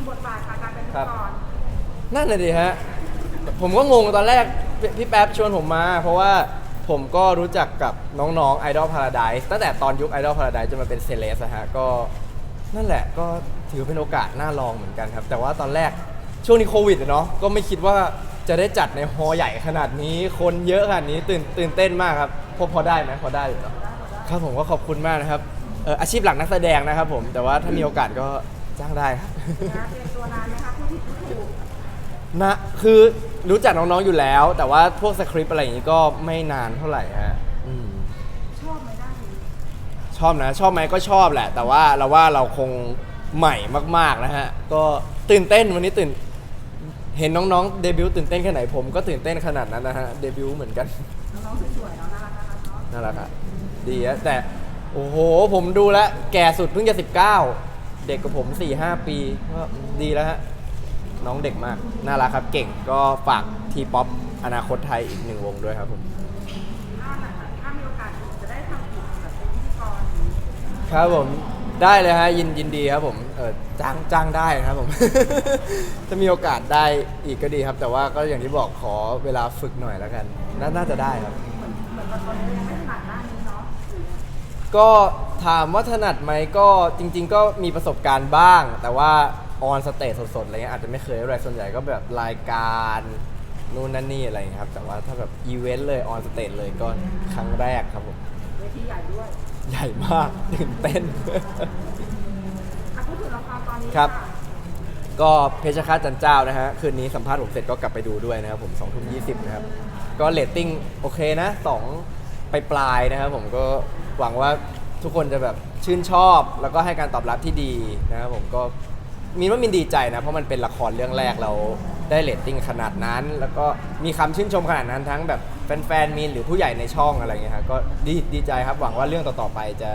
งบทบาทค่ะการเป็นพิครัธีกรนั่นเลยดิฮะ ผมก็งงตอนแรกพี่พี่แป๊บชวนผมมา เพราะว่าผมก็รู้จักกับน้องๆ Idol Paradise ตั้งแต่ตอนยุค Idol Paradise จนมาเป็นเซเลสอะฮะก็นั่นแหละก็ถือเป็นโอกาสน่าลองเหมือนกันครับ แต่ว่าตอนแรกช่วงนี้โควิดอะเนาะก็ไม่คิดว่าจะได้จัดในฮอลล์ใหญ่ขนาดนี้ คนเยอะขนาดนี้ตื่นตื่นเต้นมากครับพอพอได้ไหมพอได้อยู่เนอะครับผมก็ขอบคุณมากนะครับเอ่ออาชีพหลักนักแสดงนะครับผมแต่ว่าถ้ามีโอกาสก็ จ้างได้ครับนะเตรียมตัวนานไหมคะผู้ผิดผู้ถูกนะคือรู้จักน้องๆอยู่แล้ว แต่ว่าพวกสคริปต์อะไรอย่างนี้ก็ไม่นานเท่าไหร่ฮะอืม ชอบไหมด้านนี้ชอบนะ ชอบไหมก็ชอบแหละ แต่ว่าเราว่าเราคงใหม่มากๆนะฮะ ก็ตื่นเต้นวันนี้ตื่น เห็นน้องๆเดบิวต์ตื่นเต้นแค่ไหนผมก็ตื่นเต้นขนาดนั้นนะฮะเดบิวต์เหมือนกัน น้องๆสวยๆเนาะน่ารักนะคะเนาะ น่ารักอะดีอะแต่ โอ้โห ผมดูแล้ว แก่สุดเพิ่งจะ 19 เด็กกว่าผม4-5ปีก็ดีแล้วฮะน้องเด็กมาก น่ารักครับเก่งก็ฝากทีป๊อปอนาคตไทยอีกหนึ่งวงด้วยครับผมครับผมได้เลยฮะยินยินดีครับผมเออจ้างจ้างได้ครับผม ถ้ามีโอกาสได้อีกก็ดีครับ แต่ว่าก็อย่างที่บอกขอเวลาฝึกหน่อยแล้วกันนาน่าจะได้ครับ เหมือนตอนนี้ยังไม่ถนัดด้านนี้ ก็ถามว่าถนัดไหมก็จริง ๆ ก็มีประสบการณ์บ้าง แต่ว่าออนสเตจสดๆอะไรเงี้ยอาจจะไม่เคยอะไรส่วนใหญ่ก็แบบรายการนู่นนั่นนี่อะไรเงี้ยครับแต่ว่าถ้าแบบอีเวนต์เลยออนสเตจเลยก็ครั้งแรกครับผมเวทีใหญ่ด้วยใหญ่มากตื่นเต้น อะพูดถึงละครตอนนี้ครับะก็เพชรฆาตจันเจ้านะฮะคืนนี้สัมภาษณ์ผมเสร็จก็กลับไปดูด้วยนะครับผม2ทุ่ม20นะครับก็เรตติ้งโอเคนะ2 ไปปลายนะครับผมก็หวังว่าทุกคนจะแบบชื่นชอบ แล้วก็ให้การตอบรับที่ดีนะครับผมก็มีนว่ามินดีใจนะ เพราะมันเป็นละครเรื่องแรกเราได้เรตติ้งขนาดนั้น แล้วก็มีคำชื่นชมขนาดนั้นทั้งแบบแฟนๆมีนหรือผู้ใหญ่ในช่องอะไรเงี้ยครับก็ดีดีใจครับหวังว่าเรื่องต่อๆไปจะ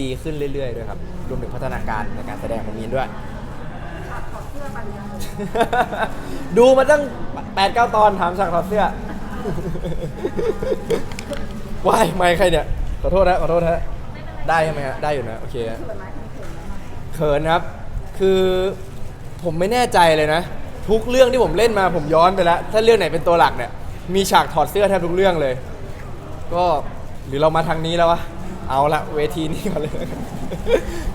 ดีขึ้นเรื่อยๆด้วยครับรวมถึงพัฒนาการในการแสดงของมีนด้วยดูมาตั้งแปดเก้าตอนถามฉากถอดเสื้อ ว้ายไม่ใครเนี่ย ขอโทษนะขอโทษนะได้ใช่ไหมฮะได้อยู่นะโอเคฮะเขินครับ คือผมไม่แน่ใจเลยนะ ทุกเรื่องที่ผมเล่นมาผมย้อนไปแล้ว ถ้าเรื่องไหนเป็นตัวหลักเนี่ย มีฉากถอดเสื้อแทบทุกเรื่องเลย ก็หรือเรามาทางนี้แล้ววะเอาละเวทีนี้ก่อนเลย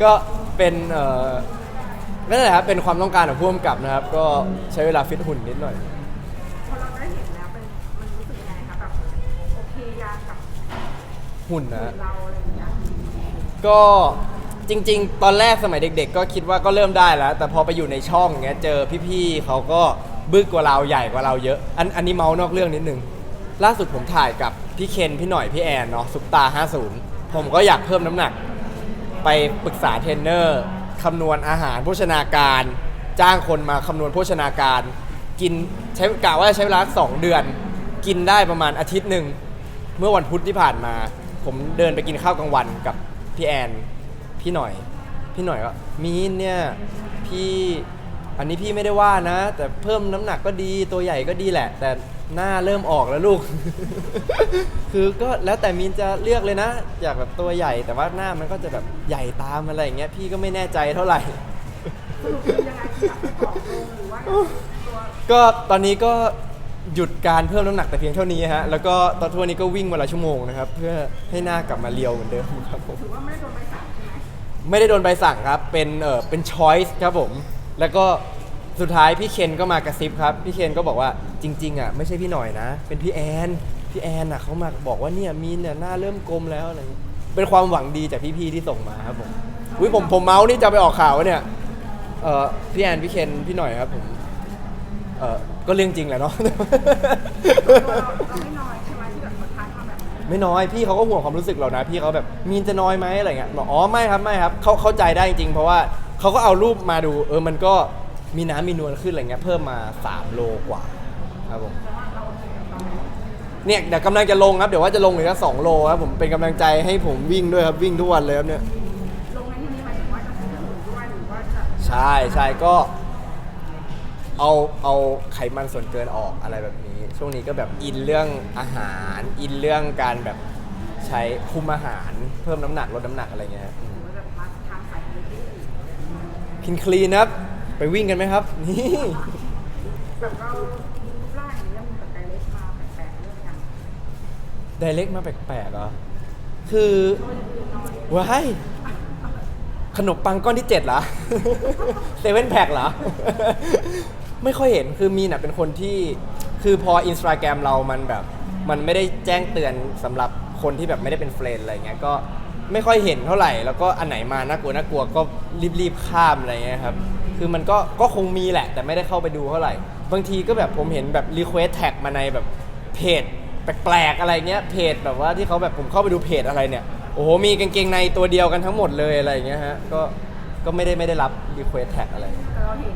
ก็เป็นเอ่อนั่นแหละครับเป็นความต้องการของผู้กำกับนะครับ ก็ใช้เวลาฟิตหุ่นนิดหน่อย พอเราได้เห็นแล้วเป็นมันรู้สึกยังไงคะแบบโอเคยังกับ หุ่นนะเราอะไรอย่างเงี้ยก็จริง ๆ ตอนแรกสมัยเด็ก ๆ ก็คิดว่าก็เริ่มได้แล้ว แต่พอไปอยู่ในช่องเงี้ยเจอพี่ๆเขาก็บึกกว่าเราใหญ่กว่าเราเยอะ อันอันนี้เมาส์นอกเรื่องนิดนึง ล่าสุดผมถ่ายกับพี่เคนพี่หน่อยพี่แอนเนาะซุปตา 50 ผมก็อยากเพิ่มน้ำหนัก ไปปรึกษาเทรนเนอร์คำนวณอาหารโภชนาการ จ้างคนมาคำนวณโภชนาการ กินใช้กะว่าใช้เวลาสองเดือน กินได้ประมาณอาทิตย์หนึ่งเมื่อวันพุธที่ผ่านมา ผมเดินไปกินข้าวกลางวันกับพี่แอนพี่หน่อย พี่หน่อยก็มีนเนี่ยพี่อันนี้พี่ไม่ได้ว่านะ แต่เพิ่มน้ำหนักก็ดีตัวใหญ่ก็ดีแหละ แต่หน้าเริ่มออกแล้วลูก คือก็แล้วแต่มีนจะเลือกเลยนะอยากแบบตัวใหญ่แต่ว่าหน้ามันก็จะแบบใหญ่ตามอะไรอย่างเงี้ยพี่ก็ไม่แน่ใจเท่าไหร่ สรุปคือยังไงที่แบบผอมลงหรือว่าตัว ก็ตอนนี้ก็ หยุดการเพิ่มน้ำหนักแต่เพียงเท่านี้ฮะ แล้วก็ตอนทุกวันนี้ก็วิ่งวันละชั่วโมงนะครับ เพื่อให้หน้ากลับมาเรียวเหมือนเดิมครับผมถือว่าไม่ได้โดนใบสั่งใช่ไหมไม่ได้โดนใบสั่งครับ เป็นเออเป็นช้อยส์ครับผม แล้วก็สุดท้ายพี่เคนก็มากระซิบครับ พี่เคนก็บอกว่าจริง ๆอะไม่ใช่พี่หน่อยนะ เป็นพี่แอน พี่แอนอะเขามาบอกว่าเนี่ยมีนเนี่ยหน้าเริ่มกลมแล้วอะไรเงี้ยเป็นความหวังดีจากพี่ๆที่ส่งมาครับผมอุ้ยผมผมเมาส์นี่จะไปออกข่าววะเนี่ยเออพี่แอนพี่เคนพี่หน่อยครับผมเออ ก็เรื่องจริงแหละเนาะตัวเราเราไม่น้อยใช่ไหมที่แบบคนทายทำแบบนี้ไม่น้อยพี่เขาก็ห่วงความรู้สึกเรานะ พี่เขาแบบมีนจะน้อยไหมอะไรเงี้ยบอกอ๋อไม่ครับไม่ครับเขาเข้าใจได้จริงๆเพราะว่าเขาก็เอารูปมาดู เออมันก็มีน้ำมีนวลขึ้นอะไรเงี้ยเพิ่มมา 3 โลกว่าครับผมเนี่ยเดี๋ยวกำลังจะลงครับเดี๋ยวว่าจะลงอีกสักสองโลครับผมเป็นกำลังใจให้ผมวิ่งด้วยครับวิ่งทุกวันเลยครับเนี่ยลงในที่นี้หมายถึงว่าจะขึ้นหุ่นด้วยหรือว่าจะใช่ใช่ก็ เอาเอาไขมันส่วนเกินออกอะไรแบบนี้ ช่วงนี้ก็แบบอินเรื่องอาหาร อินเรื่องการแบบใช้คุมอาหารเพิ่มน้ำหนักลดน้ำหนักอะไรเงี้ยอืมแบบมาทางสายนี้กินคลีนครับ ไปวิ่งกันไหมครับ นี่ แบบเรารูปร่างอย่างนี้แล้วมีแบบไดเรกมาแปลกๆเรื่องยังไดเล็กมาแปลกๆเหรอ คือว้ายขนมปังก้อนที่เจ็ดเหรอ เซเว่นแพ็คเหรอ ไม่ค่อยเห็นคือมีนะเป็นคนที่คือพออินสตาแกรมเรามันแบบ มันไม่ได้แจ้งเตือนสำหรับคนที่แบบไม่ได้เป็นเฟรนด์อะไรเงี้ยก็ไม่ค่อยเห็นเท่าไหร่ แล้วก็อันไหนมาน่ากลัวน่ากลัวก็รีบๆข้ามอะไรเงี้ยครับคือมันก็ก็คงมีแหละ แต่ไม่ได้เข้าไปดูเท่าไหร่ บางทีก็แบบผมเห็นแบบรีเควสแท็กมาในแบบเพจแปลกๆอะไรเงี้ยเพจแบบว่าที่เขาแบบผมเข้าไปดูเพจอะไรเนี่ยโอ้โหมีกางเกงในตัวเดียวกันทั้งหมดเลยอะไรเงี้ยฮะก็ก็ไม่ได้ไม่ได้รับรีเควสแท็กอะไร แต่เราเห็น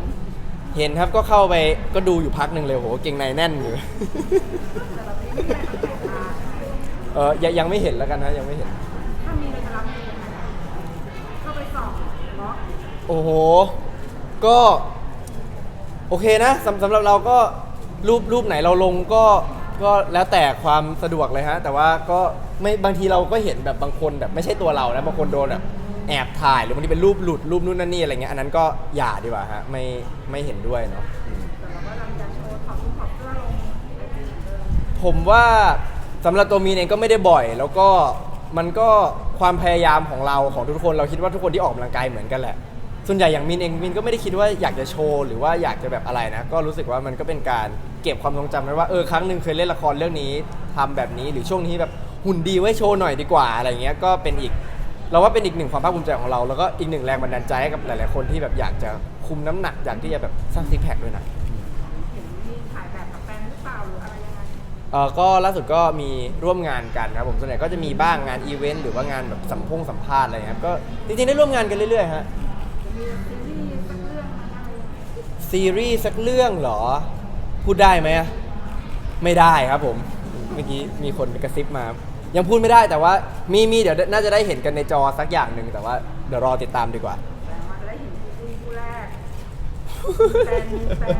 เห็นครับก็เข้าไปก็ดูอยู่พักหนึ่งเลยโอ้โหเกงในแน่นอยู่แต่เราไม่ได้แปลกๆมาเออยังยังไม่เห็นแล้วกันนะยังไม่เห็น ถ้ามีเราจะรับมือยังไงเข้าไปส่องเนาะโอ้โห ก็โอเคนะสำสำหรับเราก็รูปรูปไหนเราลงก็ก็แล้วแต่ความสะดวกเลยฮะ แต่ว่าก็ไม่บางทีเราก็เห็นแบบบางคนแบบไม่ใช่ตัวเรานะบางคนโดนแบบ แอบถ่ายหรือบางทีเป็นรูปหลุดรูปนู่นนั่นนี่อะไรเงี้ยอันนั้นก็อย่าดีกว่าฮะไม่ไม่เห็นด้วยเนาะอืมแต่เราก็เราจะโชว์ถอดชุดถอดเสื้อลงไอจีเหมือนเดิมผมว่าสำหรับตัวมีนเองก็ไม่ได้บ่อย แล้วก็มันก็ความพยายามของเราของทุกคนเราคิดว่าทุกคนที่ออกกำลังกายเหมือนกันแหละ ส่วนใหญ่อย่างมินเองมินก็ไม่ได้คิดว่าอยากจะโชว์หรือว่าอยากจะแบบอะไรนะ ก็รู้สึกว่ามันก็เป็นการเก็บความทรงจำไว้ว่าเออครั้งหนึ่งเคยเล่นละครเรื่องนี้ทำแบบนี้หรือช่วงนี้แบบหุ่นดีไว้โชว์หน่อยดีกว่าอะไรเงี้ยก็เป็นอีก เราว่าเป็นอีกหนึ่งความภาคภูมิใจของเรา แล้วก็อีกหนึ่งแรงบันดาลใจให้กับหลายๆคนที่แบบอยากจะคุมน้ำหนักอยากที่จะแบบสร้างซิกแพคด้วยนะเห็นมีถ่ายแบบกับแฟนหรือเปล่าหรืออะไรยังไงเออก็ล่าสุดก็มีร่วมงานกันครับผมส่วนใหญ่ก็จะมีบ้างงานอีเวนต์หรือว่างานแบบสัมพงสัมภาษณ์อะไรครับก็จริงๆได้ร่วมงานกันเรื่อยๆฮะจะมีซีรีส์สักเรื่องไหมอะไรซีรีส์สักเรื่องเหรอ พูดได้ไหมอะไม่ได้ครับผม เมื่อกี้มีคนกระซิบมา ยังพูดไม่ได้แต่ว่ามีมีเดี๋ยวน่าจะได้เห็นกันในจอสักอย่างหนึ่งแต่ว่าเดี๋ยวรอติดตามดีกว่า แต่ว่าจะได้เห็นคู่คู่แรกแฟนมีแฟน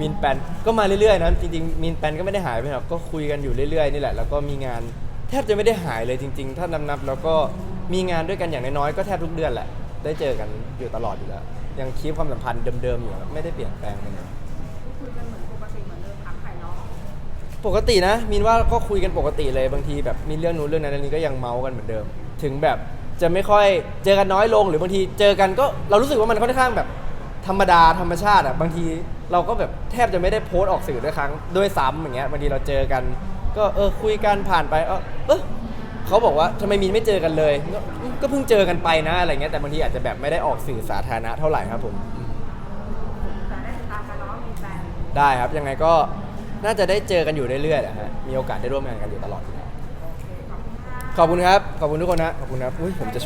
มินแปนก็มาเรื่อยๆนะจริงๆมินแปนก็ไม่ได้หายไปหรอกก็คุยกันอยู่เรื่อยๆนี่แหละแล้วก็มีงานแทบจะไม่ได้หายเลยจริง ๆ ถ้านับๆแล้วก็มีงานด้วยกันอย่างน้อยๆก็แทบทุกเดือนแหละ ได้เจอกันอยู่ตลอดอยู่แล้วยังคีปความสัมพันธ์เดิมๆอยู่ครับไม่ได้เปลี่ยนแปลงไปไหน ปกตินะมินว่าก็คุยกันปกติเลยบางทีแบบมีเรื่องนู้นเรื่องนั้นเรื่องนี้ก็ยังเมาส์กันเหมือนเดิม ถึงแบบจะไม่ค่อยเจอกันน้อยลงหรือบางทีเจอกันก็เรารู้สึกว่ามันค่อนข้างแบบธรรมดาธรรมชาติอะบางทีเราก็แบบแทบจะไม่ได้โพสต์ออกสื่อด้วยครั้งด้วยซ้ำอย่างเงี้ยบางทีเราเจอกัน ก็เออคุยกันผ่านไปเออเออเขาบอกว่าทำไมมีนไม่เจอกันเลยก็ก็เพิ่งเจอกันไปนะอะไรเงี้ยแต่บางทีอาจจะแบบไม่ได้ออกสื่อสาธารณะเท่าไหร่ครับผมอืมแต่ได้ติดตามกันเนาะมีแฟนได้ครับยังไงก็ น่าจะได้เจอกันอยู่เรื่อยๆแหละฮะมีโอกาสได้ร่วมงานกันอยู่ตลอดอยู่แล้วโอเคขอบคุณค่ะขอบคุณครับ ขอบคุณทุกคนนะขอบคุณครับ อุ้ยผมจะ